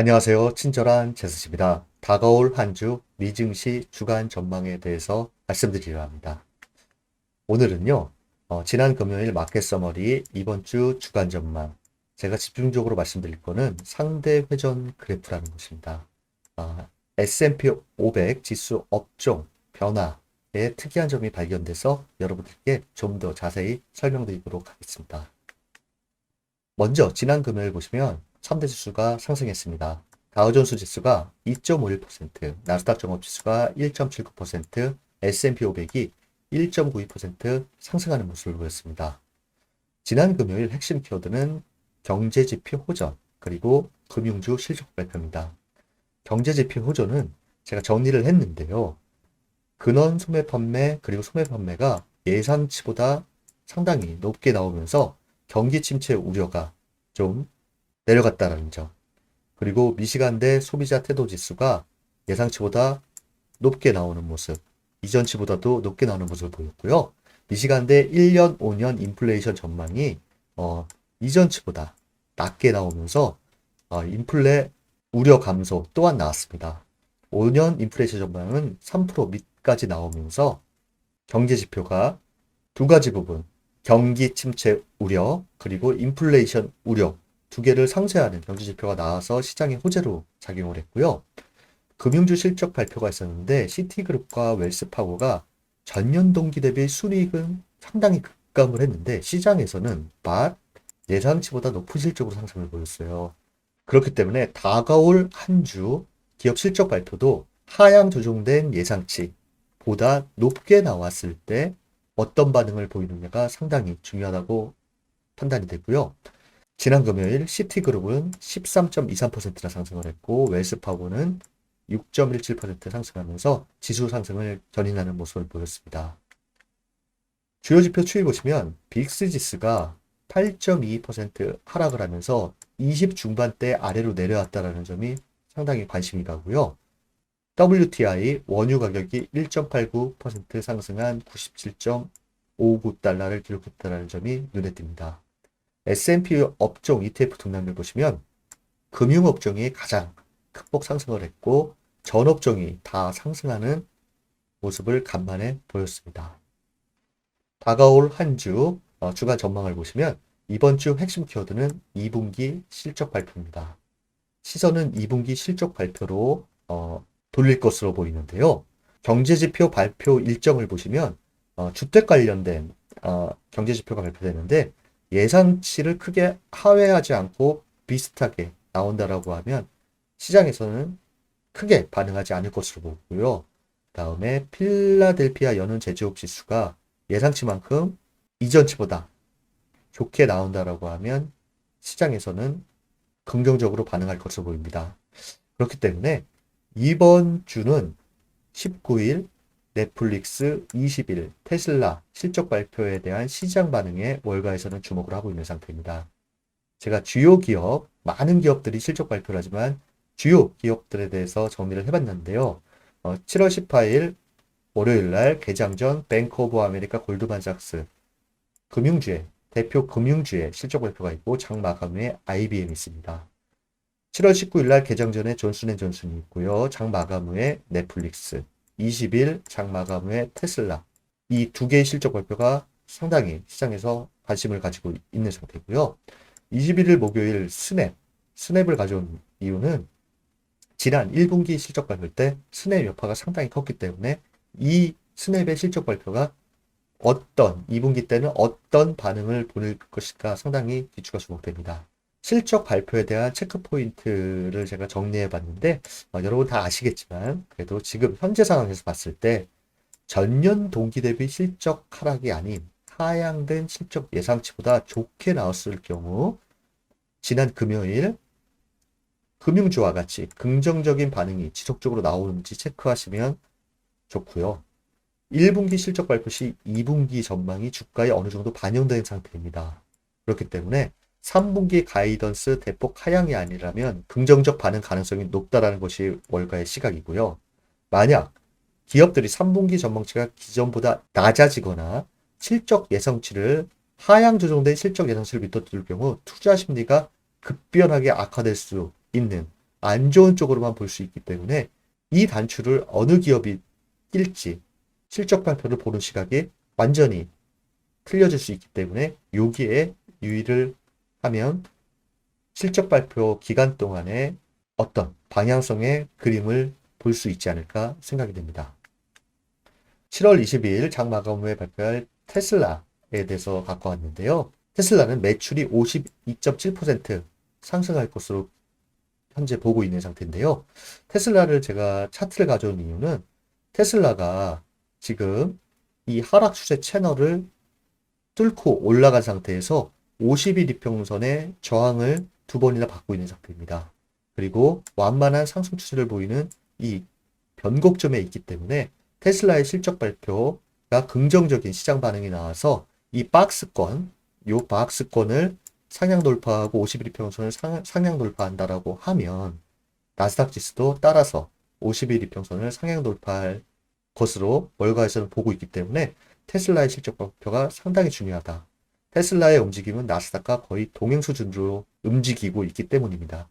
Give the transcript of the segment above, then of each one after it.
안녕하세요. 친절한 제스입니다. 다가올 한 주 미증시 주간 전망에 대해서 말씀드리려 합니다. 오늘은요, 어, 지난 금요일 마켓 서머리 이번 주 주간 전망. 제가 집중적으로 말씀드릴 거는 상대 회전 그래프라는 것입니다. 아, S&P 500 지수 업종 변화에 특이한 점이 발견돼서 여러분들께 좀 더 자세히 설명드리도록 하겠습니다. 먼저 지난 금요일 보시면 3대 지수가 상승했습니다. 다우존스 지수가 2.51%, 나스닥 종합 지수가 1.79%, S&P 500이 1.92% 상승하는 모습을 보였습니다. 지난 금요일 핵심 키워드는 경제지표 호전, 그리고 금융주 실적 발표입니다. 경제지표 호전은 제가 정리를 했는데요. 근원 소매 판매, 그리고 소매 판매가 예상치보다 상당히 높게 나오면서 경기 침체 우려가 좀 내려갔다는 점. 그리고 미시간대 소비자 태도 지수가 예상치보다 높게 나오는 모습. 이전치보다도 높게 나오는 모습을 보였고요. 미시간대 1년, 5년 인플레이션 전망이 어, 이전치보다 낮게 나오면서 어, 인플레 우려 감소 또한 나왔습니다. 5년 인플레이션 전망은 3% 밑까지 나오면서 경제 지표가 두 가지 부분, 경기 침체 우려, 그리고 인플레이션 우려 두 개를 상쇄하는 경제 지표가 나와서 시장의 호재로 작용을 했고요. 금융주 실적 발표가 있었는데 시티그룹과 웰스파고가 전년 동기 대비 순이익은 상당히 급감을 했는데 시장에서는 맛 예상치보다 높은 실적으로 상승을 보였어요. 그렇기 때문에 다가올 한 주 기업 실적 발표도 하향 조정된 예상치보다 높게 나왔을 때 어떤 반응을 보이느냐가 상당히 중요하다고 판단이 되고요. 지난 금요일 시티그룹은 13.23%나 상승을 했고 웰스파고는 6.17% 상승하면서 지수 상승을 견인하는 모습을 보였습니다. 주요 지표 추이 보시면 빅스 지수가 8.22% 하락을 하면서 20 중반대 아래로 내려왔다는 점이 상당히 관심이 가고요. WTI 원유 가격이 1.89% 상승한 97.59달러를 기록했다는 점이 눈에 띕니다. S&P 업종 ETF 등락을 보시면 금융 업종이 가장 극복 상승을 했고 전 업종이 다 상승하는 모습을 간만에 보였습니다. 다가올 한주 어, 주간 전망을 보시면 이번 주 핵심 키워드는 2분기 실적 발표입니다. 시선은 2분기 실적 발표로 어, 돌릴 것으로 보이는데요. 경제지표 발표 일정을 보시면 어, 주택 관련된 어, 경제지표가 발표되는데 예상치를 크게 하회하지 않고 비슷하게 나온다라고 하면 시장에서는 크게 반응하지 않을 것으로 보고요. 다음에 필라델피아 연은 제조업 지수가 예상치만큼 이전치보다 좋게 나온다라고 하면 시장에서는 긍정적으로 반응할 것으로 보입니다. 그렇기 때문에 이번 주는 19일 넷플릭스 20일 테슬라 실적 발표에 대한 시장 반응에 월가에서는 주목을 하고 있는 상태입니다. 제가 주요 기업, 많은 기업들이 실적 발표를 하지만 주요 기업들에 대해서 정리를 해봤는데요. 어, 7월 18일 월요일 날 개장 전 뱅크 오브 아메리카 골드만삭스 금융주의 대표 금융주의 실적 발표가 있고 장 마감 후에 IBM이 있습니다. 7월 19일 날 개장 전에 존슨앤존슨이 있고요. 장 마감 후에 넷플릭스, 20일 장 마감 후에 테슬라 이 두 개의 실적 발표가 상당히 시장에서 관심을 가지고 있는 상태고요. 21일 목요일 스냅, 스냅을 가져온 이유는 지난 1분기 실적 발표 때 스냅 여파가 상당히 컸기 때문에 이 스냅의 실적 발표가 어떤 2분기 때는 어떤 반응을 보일 것일까 상당히 기추가 주목됩니다. 실적 발표에 대한 체크 포인트를 제가 정리해 봤는데 어, 여러분 다 아시겠지만 그래도 지금 현재 상황에서 봤을 때 전년 동기 대비 실적 하락이 아닌 하향된 실적 예상치보다 좋게 나왔을 경우 지난 금요일 금융주와 같이 긍정적인 반응이 지속적으로 나오는지 체크하시면 좋고요. 1분기 실적 발표 시 2분기 전망이 주가에 어느 정도 반영된 상태입니다. 그렇기 때문에 3분기 가이던스 대폭 하향이 아니라면 긍정적 반응 가능성이 높다라는 것이 월가의 시각이고요. 만약 기업들이 3분기 전망치가 기존보다 낮아지거나 실적 예상치를 하향 조정된 실적 예상치를 밑도들 경우 투자 심리가 급변하게 악화될 수 있는 안 좋은 쪽으로만 볼 수 있기 때문에 이 단추를 어느 기업이 낄지 실적 발표를 보는 시각이 완전히 틀려질 수 있기 때문에 여기에 유의를 하면 실적 발표 기간 동안에 어떤 방향성의 그림을 볼 수 있지 않을까 생각이 됩니다. 7월 22일 장 마감 후에 발표할 테슬라에 대해서 갖고 왔는데요. 테슬라는 매출이 52.7% 상승할 것으로 현재 보고 있는 상태인데요. 테슬라를 제가 차트를 가져온 이유는 테슬라가 지금 이 하락 추세 채널을 뚫고 올라간 상태에서 50일 이평선의 저항을 두 번이나 받고 있는 상태입니다. 그리고 완만한 상승 추세를 보이는 이 변곡점에 있기 때문에 테슬라의 실적 발표가 긍정적인 시장 반응이 나와서 이 박스권, 요 박스권을 상향 돌파하고 51일 평선을 상, 상향 돌파한다라고 하면 나스닥 지수도 따라서 51일 이평선을 상향 돌파할 것으로 월가에서는 보고 있기 때문에 테슬라의 실적 발표가 상당히 중요하다. 테슬라의 움직임은 나스닥과 거의 동행 수준으로 움직이고 있기 때문입니다.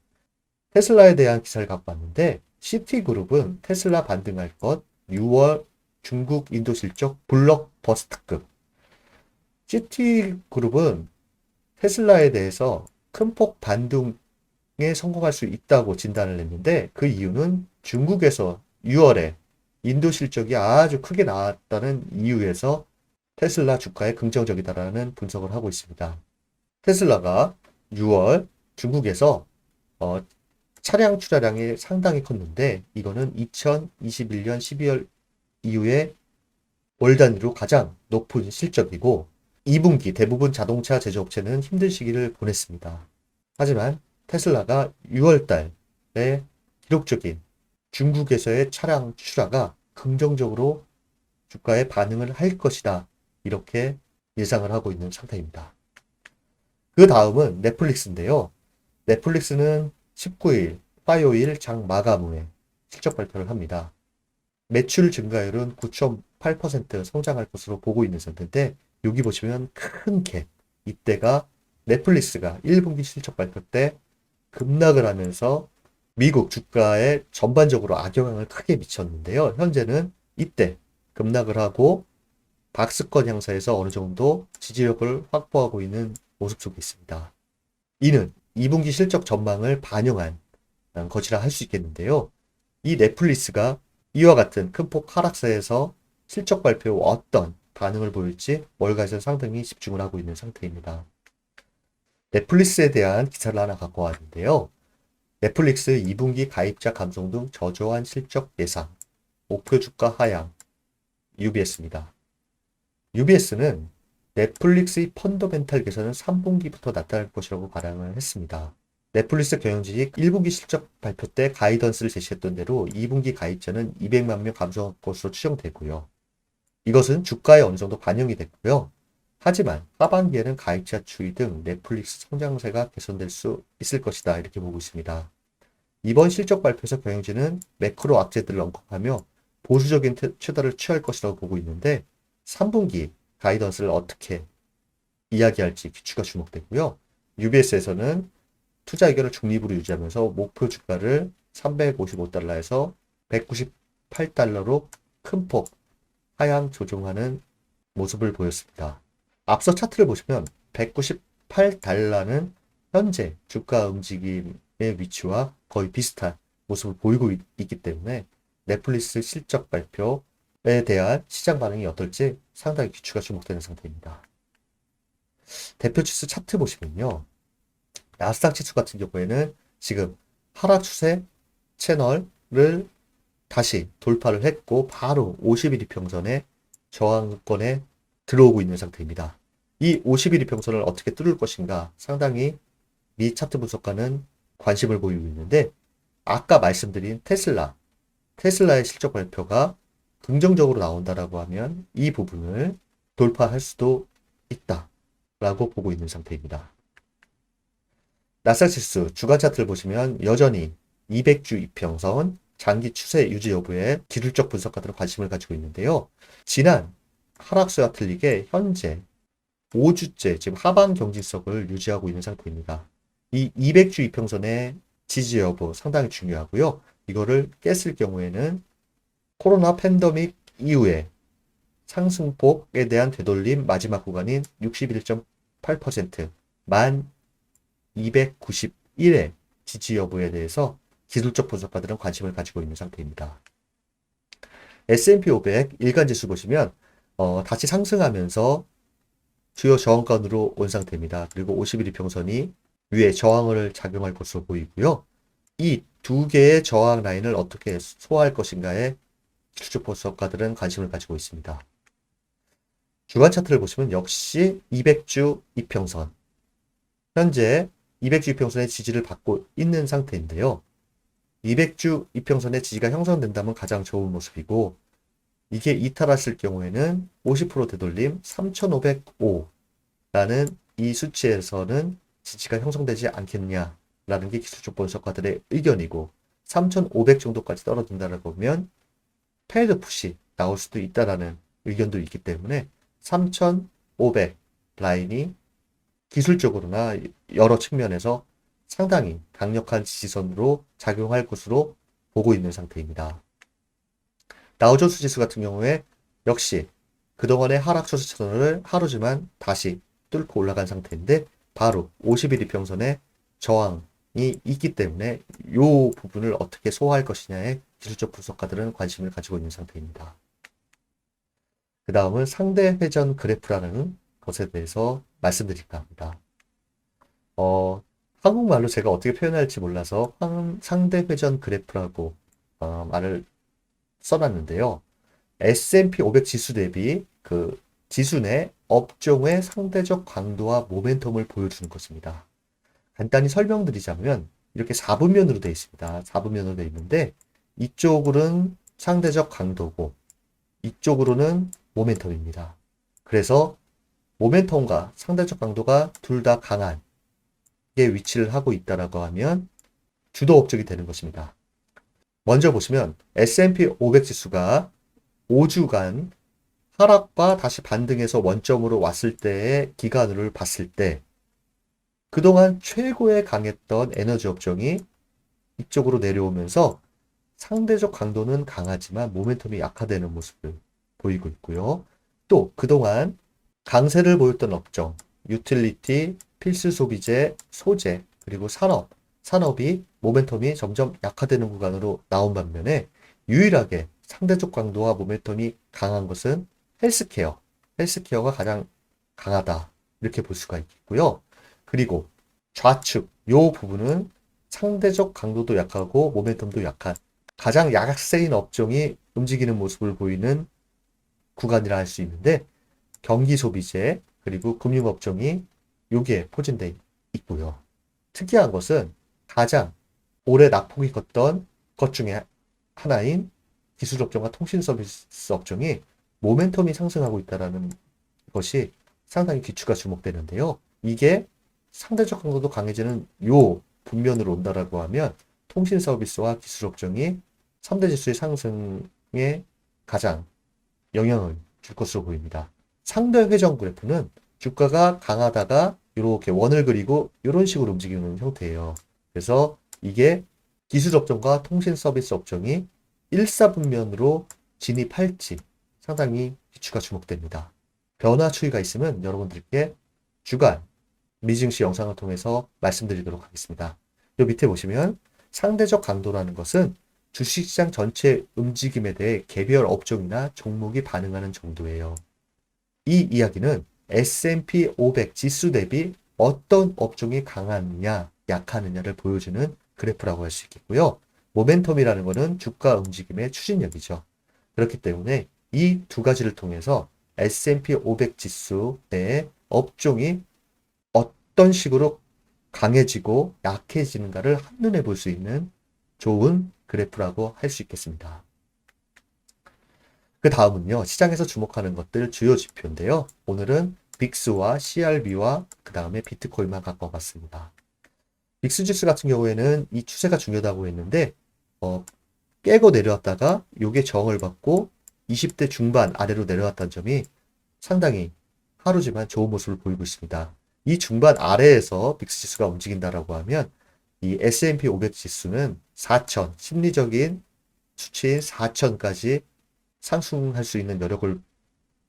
테슬라에 대한 기사를 갖고 왔는데 시티그룹은 테슬라 반등할 것 6월 중국 인도 실적 블록버스트급 시티그룹은 테슬라에 대해서 큰 폭 반등에 성공할 수 있다고 진단을 했는데 그 이유는 중국에서 6월에 인도 실적이 아주 크게 나왔다는 이유에서 테슬라 주가에 긍정적이다라는 분석을 하고 있습니다. 테슬라가 6월 중국에서 어, 차량 출하량이 상당히 컸는데 이거는 2021년 12월 이후에 월 단위로 가장 높은 실적이고 2분기 대부분 자동차 제조업체는 힘든 시기를 보냈습니다. 하지만 테슬라가 6월 달에 기록적인 중국에서의 차량 출하가 긍정적으로 주가에 반응을 할 것이다. 이렇게 예상을 하고 있는 상태입니다. 그 다음은 넷플릭스인데요. 넷플릭스는 19일 화요일 장 마감 후에 실적 발표를 합니다. 매출 증가율은 9.8% 성장할 것으로 보고 있는 상태인데 여기 보시면 큰 갭. 이때가 넷플릭스가 1분기 실적 발표 때 급락을 하면서 미국 주가에 전반적으로 악영향을 크게 미쳤는데요. 현재는 이때 급락을 하고 박스권 향사에서 어느 정도 지지력을 확보하고 있는 모습 속에 있습니다. 이는 2분기 실적 전망을 반영한 것이라 할 수 있겠는데요. 이 넷플릭스가 이와 같은 큰 폭 하락세에서 실적 발표 후 어떤 반응을 보일지 월가에서 상당히 집중을 하고 있는 상태입니다. 넷플릭스에 대한 기사를 하나 갖고 왔는데요. 넷플릭스 2분기 가입자 감소 등 저조한 실적 예상, 목표 주가 하향, UBS입니다. UBS는 넷플릭스의 펀더멘탈 개선은 3분기부터 나타날 것이라고 발언을 했습니다. 넷플릭스 경영진이 1분기 실적 발표 때 가이던스를 제시했던 대로 2분기 가입자는 200만 명 감소할 것으로 추정되고요. 이것은 주가에 어느 정도 반영이 됐고요. 하지만 하반기에는 가입자 추이 등 넷플릭스 성장세가 개선될 수 있을 것이다 이렇게 보고 있습니다. 이번 실적 발표에서 경영진은 매크로 악재들을 언급하며 보수적인 최다를 취할 것이라고 보고 있는데 3분기 가이던스를 어떻게 이야기할지 추가 주목되고요. UBS에서는 투자 의견을 중립으로 유지하면서 목표 주가를 355달러에서 198달러로 큰 폭 하향 조정하는 모습을 보였습니다. 앞서 차트를 보시면 198달러는 현재 주가 움직임의 위치와 거의 비슷한 모습을 보이고 있, 기 때문에 넷플릭스 실적 발표 에 대한 시장 반응이 어떨지 상당히 귀추가 주목되는 상태입니다. 대표 지수 차트 보시면요. 나스닥 지수 같은 경우에는 지금 하락 추세 채널을 다시 돌파를 했고 바로 51 이평선의 저항권에 들어오고 있는 상태입니다. 이 51 이평선을 어떻게 뚫을 것인가 상당히 미 차트 분석가는 관심을 보이고 있는데 아까 말씀드린 테슬라 테슬라의 실적 발표가 긍정적으로 나온다라고 하면 이 부분을 돌파할 수도 있다라고 보고 있는 상태입니다. 나스닥 지수 주간 차트를 보시면 여전히 200주 이평선 장기 추세 유지 여부에 기술적 분석가들은 관심을 가지고 있는데요. 지난 하락세와 틀리게 현재 5주째 지금 하방 경직석을 유지하고 있는 상태입니다. 이 200주 이평선에 지지 여부 상당히 중요하고요. 이거를 깼을 경우에는 코로나 팬데믹 이후에 상승폭에 대한 되돌림 마지막 구간인 61.8%, 만 291의 지지 여부에 대해서 기술적 분석가들은 관심을 가지고 있는 상태입니다. S&P 500 일간 지수 보시면 어, 다시 상승하면서 주요 저항권으로 온 상태입니다. 그리고 51일 평선이 위에 저항을 작용할 것으로 보이고요. 이 두 개의 저항 라인을 어떻게 소화할 것인가에 기술적 분석가들은 관심을 가지고 있습니다. 주간 차트를 보시면 역시 200주 이평선. 현재 200주 이평선의 지지를 받고 있는 상태인데요. 200주 이평선의 지지가 형성된다면 가장 좋은 모습이고, 이게 이탈했을 경우에는 50% 되돌림 3505라는 이 수치에서는 지지가 형성되지 않겠냐라는 게 기술적 분석가들의 의견이고 3500 정도까지 떨어진다라고 보면 페이드 푸시 나올 수도 있다라는 의견도 있기 때문에 3500 라인이 기술적으로나 여러 측면에서 상당히 강력한 지지선으로 작용할 것으로 보고 있는 상태입니다. 다우존스 지수 같은 경우에 역시 그동안의 하락 추세선을 하루지만 다시 뚫고 올라간 상태인데 바로 51 이평선의 저항이 있기 때문에 이 부분을 어떻게 소화할 것이냐에 기술적 분석가들은 관심을 가지고 있는 상태입니다. 그 다음은 상대 회전 그래프라는 것에 대해서 말씀드릴까 합니다. 어, 한국말로 제가 어떻게 표현할지 몰라서 상대 회전 그래프라고 어, 말을 써놨는데요. S&P 500 지수 대비 그 지수 내 업종의 상대적 강도와 모멘텀을 보여주는 것입니다. 간단히 설명드리자면 이렇게 4분면으로 되어 있습니다. 4분면으로 되어 있는데 이쪽으로는 상대적 강도고 이쪽으로는 모멘텀입니다. 그래서 모멘텀과 상대적 강도가 둘 다 강한 게 위치를 하고 있다라고 하면 주도 업적이 되는 것입니다. 먼저 보시면 S&P 500 지수가 5주간 하락과 다시 반등해서 원점으로 왔을 때의 기간을 봤을 때 그동안 최고에 강했던 에너지 업종이 이쪽으로 내려오면서 상대적 강도는 강하지만 모멘텀이 약화되는 모습을 보이고 있고요. 또 그동안 강세를 보였던 업종, 유틸리티, 필수 소비재, 소재, 그리고 산업, 산업이 모멘텀이 점점 약화되는 구간으로 나온 반면에 유일하게 상대적 강도와 모멘텀이 강한 것은 헬스케어. 헬스케어가 가장 강하다. 이렇게 볼 수가 있겠고요. 그리고 좌측, 요 부분은 상대적 강도도 약하고 모멘텀도 약한 가장 약세인 업종이 움직이는 모습을 보이는 구간이라 할 수 있는데 경기 소비재 그리고 금융 업종이 여기에 포진되어 있고요. 특이한 것은 가장 오래 낙폭이 컸던 것 중에 하나인 기술 업종과 통신 서비스 업종이 모멘텀이 상승하고 있다는 것이 상당히 기추가 주목되는데요. 이게 상대적 강도도 강해지는 요 분면으로 온다라고 하면 통신 서비스와 기술 업종이 3대 지수의 상승에 가장 영향을 줄 것으로 보입니다. 상대 회전 그래프는 주가가 강하다가 이렇게 원을 그리고 이런 식으로 움직이는 형태예요. 그래서 이게 기술 업종과 통신 서비스 업종이 일사분면으로 진입할지 상당히 기추가 주목됩니다. 변화 추이가 있으면 여러분들께 주간 미증시 영상을 통해서 말씀드리도록 하겠습니다. 요 밑에 보시면 상대적 강도라는 것은 주식시장 전체 움직임에 대해 개별 업종이나 종목이 반응하는 정도예요. 이 이야기는 S&P 500 지수 대비 어떤 업종이 강하느냐, 약하느냐를 보여주는 그래프라고 할 수 있겠고요. 모멘텀이라는 것은 주가 움직임의 추진력이죠. 그렇기 때문에 이 두 가지를 통해서 S&P 500 지수 내 업종이 어떤 식으로 강해지고 약해지는가를 한눈에 볼 수 있는 좋은 그래프라고 할 수 있겠습니다. 그 다음은요, 시장에서 주목하는 것들 주요 지표인데요. 오늘은 빅스와 CRB와 그 다음에 비트코인만 갖고 와봤습니다. 빅스 지수 같은 경우에는 이 추세가 중요하다고 했는데, 어, 깨고 내려왔다가 요게 정을 받고 20대 중반 아래로 내려왔다는 점이 상당히 하루지만 좋은 모습을 보이고 있습니다. 이 중반 아래에서 빅스 지수가 움직인다라고 하면 이 S&P 500 지수는 4천, 심리적인 수치인 4천까지 상승할 수 있는 여력을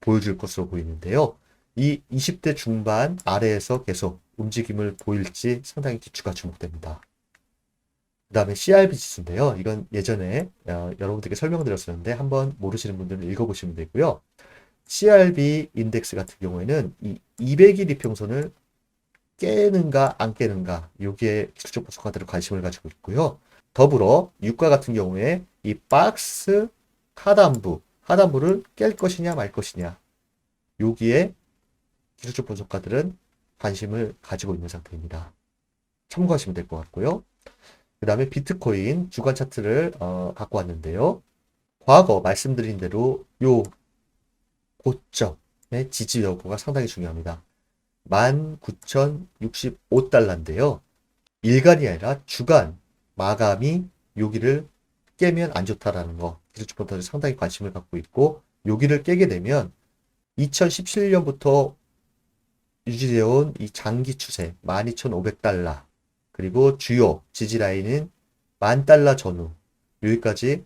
보여줄 것으로 보이는데요. 이 20대 중반 아래에서 계속 움직임을 보일지 상당히 기추가 주목됩니다. 그 다음에 CRB 지수인데요. 이건 예전에 어, 여러분들께 설명드렸었는데 한번 모르시는 분들은 읽어보시면 되고요. CRB 인덱스 같은 경우에는 이 200일 이평선을 깨는가 안 깨는가 여기에 기술적 분석가들은 관심을 가지고 있고요. 더불어 유가 같은 경우에 이 박스 하단부 하단부를 깰 것이냐 말 것이냐 여기에 기술적 분석가들은 관심을 가지고 있는 상태입니다. 참고하시면 될 것 같고요. 그 다음에 비트코인 주간 차트를 어, 갖고 왔는데요. 과거 말씀드린 대로 요 고점의 지지 여부가 상당히 중요합니다. 19,065달러인데요. 일간이 아니라 주간 마감이 여기를 깨면 안 좋다라는 거 기술주포터들이 상당히 관심을 갖고 있고 여기를 깨게 되면 2017년부터 유지되어 온 이 장기 추세 12,500달러 그리고 주요 지지 라인은 만 달러 전후 여기까지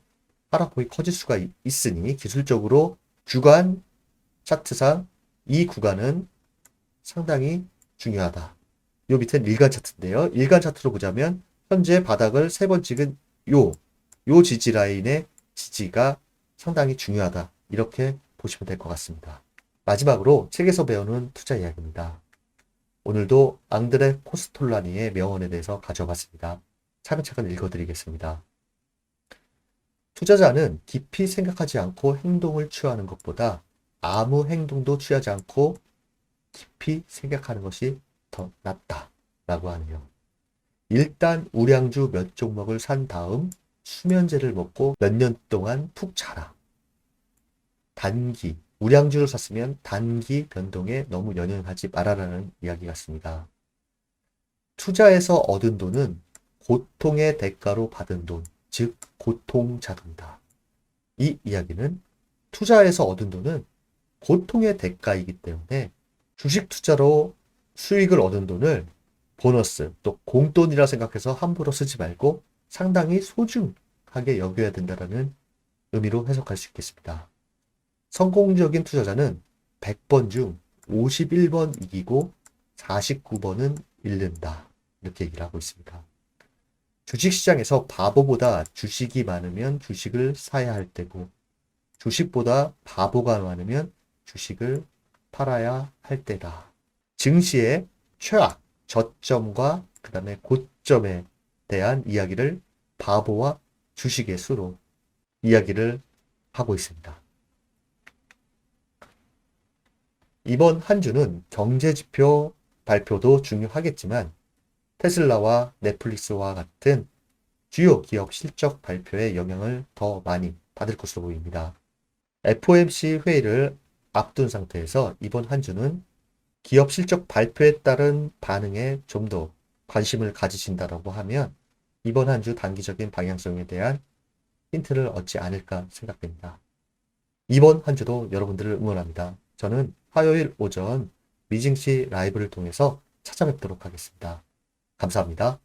하락폭이 커질 수가 있- 있으니 기술적으로 주간 차트상 이 구간은 상당히 중요하다. 요 밑엔 일간 차트인데요. 일간 차트로 보자면 현재 바닥을 세 번 찍은 요, 요 지지 라인의 지지가 상당히 중요하다. 이렇게 보시면 될 것 같습니다. 마지막으로 책에서 배우는 투자 이야기입니다. 오늘도 앙드레 코스톨라니의 명언에 대해서 가져봤습니다. 차근차근 읽어드리겠습니다. 투자자는 깊이 생각하지 않고 행동을 취하는 것보다 아무 행동도 취하지 않고 깊이 생각하는 것이 더 낫다. 라고 하네요. 일단 우량주 몇 종목을 산 다음 수면제를 먹고 몇 년 동안 푹 자라. 단기, 우량주를 샀으면 단기 변동에 너무 연연하지 말아라는 이야기 같습니다. 투자에서 얻은 돈은 고통의 대가로 받은 돈, 즉 고통자돈다. 이 이야기는 투자에서 얻은 돈은 고통의 대가이기 때문에 주식 투자로 수익을 얻은 돈을 보너스 또 공돈이라 생각해서 함부로 쓰지 말고 상당히 소중하게 여겨야 된다라는 의미로 해석할 수 있겠습니다. 성공적인 투자자는 100번 중 51번 이기고 49번은 잃는다. 이렇게 얘기를 하고 있습니다. 주식시장에서 바보보다 주식이 많으면 주식을 사야 할 때고 주식보다 바보가 많으면 주식을 팔아야 할 때다. 증시의 최악, 저점과 그 다음에 고점에 대한 이야기를 바보와 주식의 수로 이야기를 하고 있습니다. 이번 한 주는 경제 지표 발표도 중요하겠지만 테슬라와 넷플릭스와 같은 주요 기업 실적 발표에 영향을 더 많이 받을 것으로 보입니다. FOMC 회의를 앞둔 상태에서 이번 한 주는 기업 실적 발표에 따른 반응에 좀 더 관심을 가지신다라고 하면 이번 한 주 단기적인 방향성에 대한 힌트를 얻지 않을까 생각됩니다. 이번 한 주도 여러분들을 응원합니다. 저는 화요일 오전 미징시 라이브를 통해서 찾아뵙도록 하겠습니다. 감사합니다.